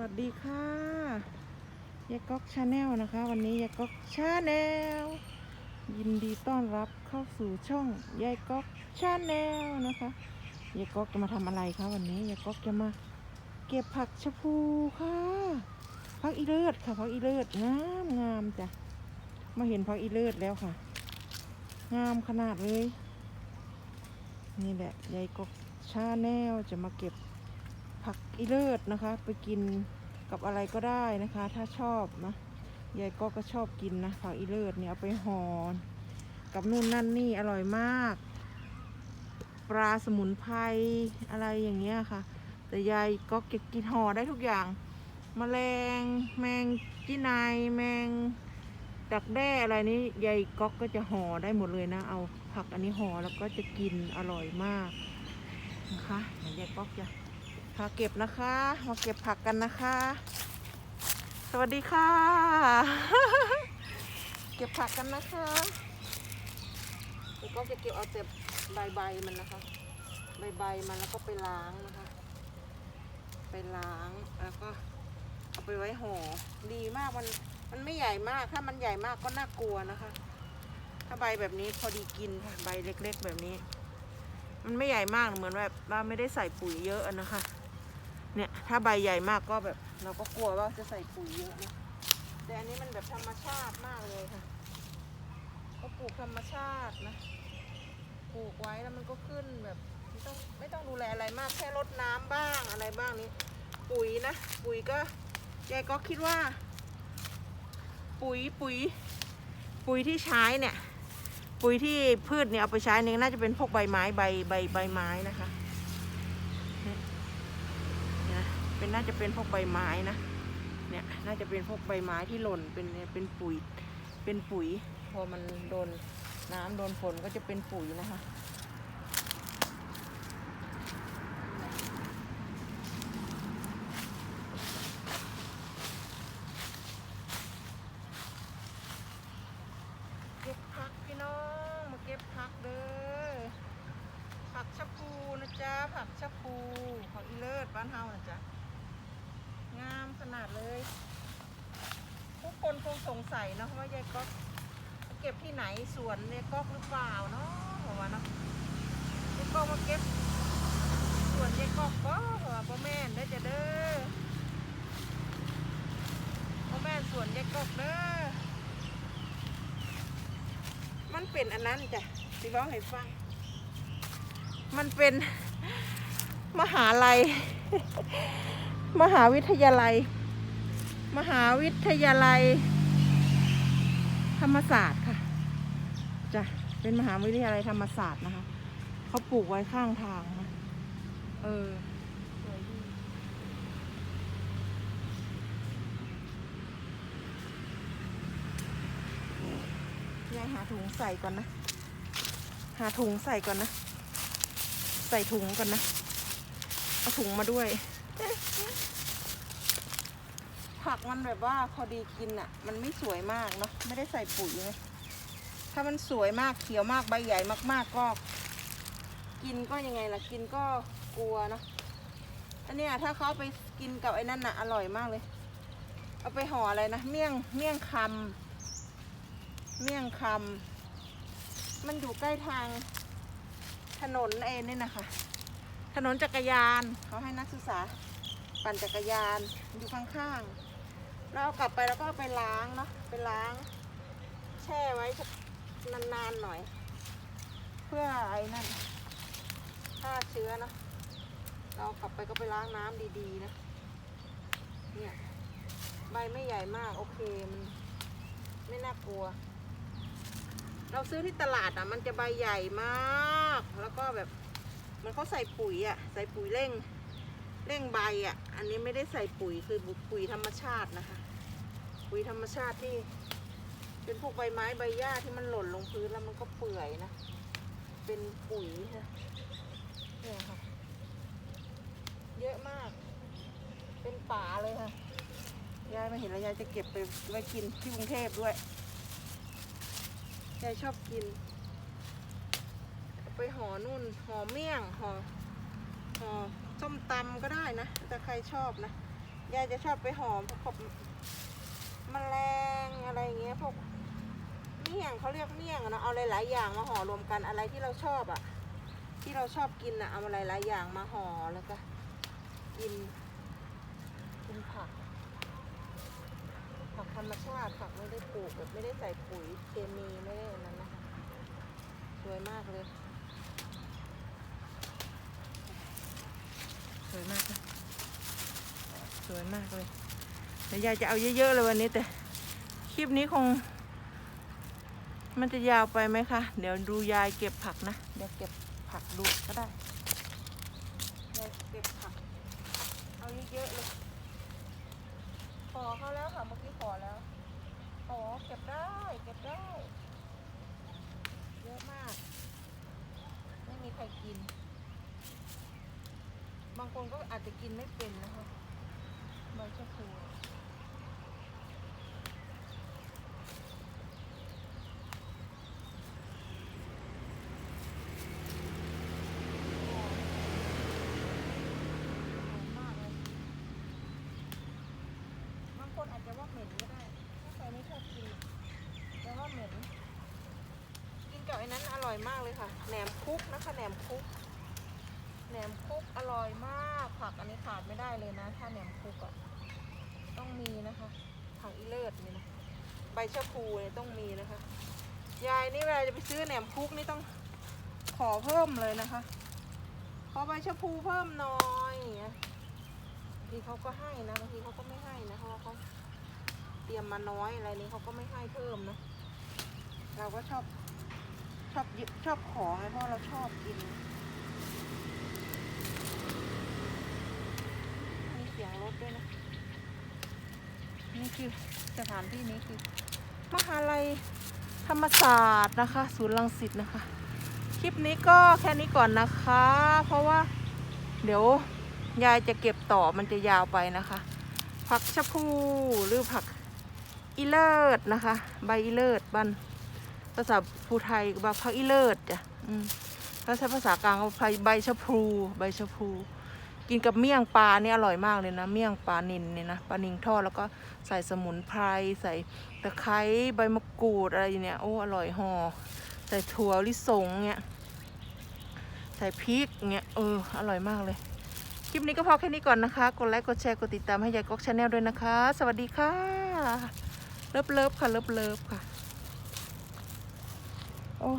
วัสดีค่ะยายก๊อกชาแนลนะคะ วันนี้ยายก๊อกชาแนลยินดีต้อนรับเข้าสู่ช่องยายก๊อกชาแนลนะคะยายก๊อกจะมาทำอะไรคะวันนี้ยายก๊อกจะมาเก็บผักชะพูค่ะผักอีเลิศค่ะผักอีเลิศงามงามจ้ะมาเห็นผักอีเลิศแล้วค่ะ งามขนาดเลย นี่แหละยายก๊อกชาแนลจะมาเก็บ ผักอีเลิศนะคะ ไปกินกับอะไรก็ได้นะคะ ถ้าชอบนะยายก็ก็ชอบกินนะผักอีเลิศเนี่ยเอาไปห่อกับนู่นนั่นนี่อร่อยมาก ปลาสมุนไพรอะไรอย่างเงี้ยค่ะ แต่ยายก็เก็บกินห่อได้ทุกอย่างมแมลงแมงจีนายแมงดักแด้อะไรนี้ยายก๊อกก็จะห่อได้หมดเลยนะ เอาผักอันนี้ห่อแล้วก็จะกินอร่อยมากนะคะยวยายก๊อกจะ มาเก็บนะคะ มาเก็บผักกันนะคะ สวัสดีค่ะ เก็บผักกันนะคะแล้วก็จะเก็บเอาแต่ใบใบมันนะคะ ใบใบมันแล้วก็ไปล้างนะคะ ไปล้างแล้วก็เอาไปไว้ห่อดีมากมันมันไม่ใหญ่มากถ้ามันใหญ่มากก็น่ากลัวนะคะ ถ้าใบแบบนี้พอดีกินค่ะใบเล็ก ๆ แบบนี้ มันไม่ใหญ่มากเหมือนแบบว่าไม่ได้ใส่ปุ๋ยเยอะนะคะ เนี่ยถ้าใบใหญ่มากก็แบบเราก็กลัวว่าจะใส่ปุ๋ยเยอะนะแต่อันนี้มันแบบธรรมชาติมากเลยค่ะ ก็ปลูกธรรมชาตินะปลูกไว้แล้วมันก็ขึ้นแบบไม่ต้องไม่ต้องดูแลอะไรมากแค่รดน้ำบ้างอะไรบ้างนี้ ปุ๋ยนะปุ๋ยก็ยายก็คิดว่า ปุ๋ยปุ๋ย ปุ๋ยที่ใช้เนี่ย ปุ๋ยที่พืชเนี่ยเอาไปใช้เนี่ยน่าจะเป็นพวกใบไม้ใบใบใบไม้นะคะ เป็นน่าจะเป็นพวกใบไม้นะ เนี่ยน่าจะเป็นพวกใบไม้ที่หล่นเป็นเป็นปุ๋ย เป็นปุ๋ย พอมันโดนน้ำโดนฝนก็จะเป็นปุ๋ยนะคะ เก็บผักพี่น้องมาเก็บผักเด้อ ผักชะพูนะจ๊ะ ผักชะพูผักอีเลิศบ้านเฮานะจ๊ะ งามขนาดเลย ทุกคนคงสงสัยนะว่ายายก๊อกเก็บที่ไหนสวนยายก๊อกหรือเปล่าเนาะผมว่าเนาะยายก๊อกมาเก็บสวนยายก๊อกก็ว่าพ่อแม่ได้จะเด้อพ่อแม่สวนยายก๊อกเด้อมันเป็นอันนั้นจ้ะสิร้องให้ฟัง มันเป็นมหาลัย มหาวิทยาลัย มหาวิทยาลัย ธรรมศาสตร์ค่ะจ้ะเป็นมหาวิทยาลัยธรรมศาสตร์นะคะเขาปลูกไว้ข้างทางนะเออยดียายหาถุงใส่ก่อนนะ หาถุงใส่ก่อนนะ ใส่ถุงก่อนนะ เอาถุงมาด้วย ผักมันแบบว่าพอดีกินอะ่ะ มันไม่สวยมากเนาะไม่ได้ใส่ปุ๋ยเลยถ้ามันสวยมากเขียวมากใบใหญ่มากๆก็ กินก็ยังไงล่ะกินก็กลัวเนาะอันนี้ถ้าเขาไปกินกับไอ้นั่นน่ะอร่อยมากเลย เอาไปห่ออะไรนะเมี่ยงเมี่ยงคำเมี่ยงคำมันอยู่ใกล้ทางถนนเองนี่นะคะ ถนนจักรยานเขาให้นักศึกษา ปั่นจักรยานอยู่ข้างๆแล้วเอากลับไปแล้วก็ไปล้างเนาะไปล้าง แช่ไว้นานๆหน่อย เพื่อไอ้นั่นฆ่าเชื้อเนาะเรากลับไปก็ไปล้างน้ำดีๆนะเนี่ยใบไม่ใหญ่มากโอเคมันไม่น่ากลัว เราซื้อที่ตลาดอะ มันจะใบใหญ่มาก แล้วก็แบบ มันเขาใส่ปุ๋ยอะใส่ปุ๋ยเร่งเร่งใบอะ อันนี้ไม่ได้ใส่ปุ๋ยคือปุ๋ยธรรมชาตินะคะ ปุ๋ยธรรมชาติที่ เป็นพวกใบไม้ใบหญ้าที่มันหล่นลงพื้นแล้วมันก็เปื่อยนะ เป็นปุ๋ยนะเนี่ยค่ะ เยอะมาก เป็นป่าเลยค่ะยายมาเห็นแล้วยายจะเก็บไปไว้กินที่กรุงเทพด้วยยายชอบกิน ไปห่อนุ่นห่อเมี่ยงห่อห่อส้มตำก็ได้นะแต่ใครชอบนะยายจะชอบไปห่อพวกแมลงอะไรเงี้ยพวกเมี่ยงเขาเรียกเมี่ยงอะเนอะเอาหลายๆอย่างมาห่อรวมกันอะไรที่เราชอบอะที่เราชอบกินอะเอาหลายๆอย่างมาห่อแล้วก็กินกินผักผักธรรมชาติผักไม่ได้ปลูกแบบไม่ได้ใส่ปุ๋ยเคมีไม่ได้นนั้นนะคะสวยมากเลย สวย มากเลยสวยมากเลยเดี๋ยวยายจะเอาเยอะๆเลยวันนี้แต่ คลิปนี้คง มันจะยาวไปไหมคะ เดี๋ยวดูยายเก็บผักนะ เดี๋ยวเก็บผักดูก็ได้ยายเก็บผัก เอาเยอะๆเลยขอเขาแล้วค่ะเมื่อกี้ขอแล้วอ๋อเก็บได้เก็บได้ เยอะมาก ไม่มีใครกิน บางคนก็อาจจะกินไม่เป็นนะคะใบชะพูหอมมากเลยบางคนอาจจะว่าเหม็นก็ได้ ถ้าใครไม่ชอบกินจะว่าเหม็น กินกับไอ้นั้นอร่อยมากเลยค่ะ แหนมคุกนะคะ แหนมคุก แหนมคุกอร่อยมาก ผักอันนี้ขาดไม่ได้เลยนะ ถ้าแหนมคุกอะต้องมีนะคะ ผักอีเลิศนี่นะใบชะพูเนี่ยต้องมีนะคะ ยายนี่เวลาจะไปซื้อแหนมคุกนี่ต้องขอเพิ่มเลยนะคะ ขอใบชะพูเพิ่มหน่อยเงี้ยบางทีเขาก็ให้นะบางทีเขาก็ไม่ให้นะเพราะเขาเตรียมมาน้อยอะไรนี้เขาก็ไม่ให้เพิ่มนะ เราก็ชอบชอบชอบของไงเพราะเราชอบกิน มีเสียงรถด้วยนะ นี่คือสถานที่นี้คือ มหาลัยธรรมศาสตร์นะคะ ศูนย์รังสิตนะคะ คลิปนี้ก็แค่นี้ก่อนนะคะ เพราะว่า เดี๋ยวยายจะเก็บต่อมันจะยาวไปนะคะ ผักชะพูหรือผักอีเลิศนะคะ ใบอีเลิศบ้านภาษาภูไทยก็บอกผักอีเลิศจ้ะอืมถ้าใช้ภาษากลางก็ใบชะพู ใบชะพู กินกับเมี่ยงปลาเนี่ยอร่อยมากเลยนะ เมี่ยงปลานินเนี่ยนะปลานิงทอดแล้วก็ใส่สมุนไพรใส่ตะไคร้ใบมะกรูดอะไรเนี่ยโอ้อร่อยห่อใส่ถั่วลิสงเนี่ยใส่พริกเนี่ยเอออร่อยมากเลย คลิปนี้ก็พอแค่นี้ก่อนนะคะ กดไลค์กดแชร์กดติดตามให้ยายก๊อกชาแนลด้วยนะคะ สวัสดีค่ะเลิฟเลิฟค่ะเลิฟเลิฟค่ะโอ้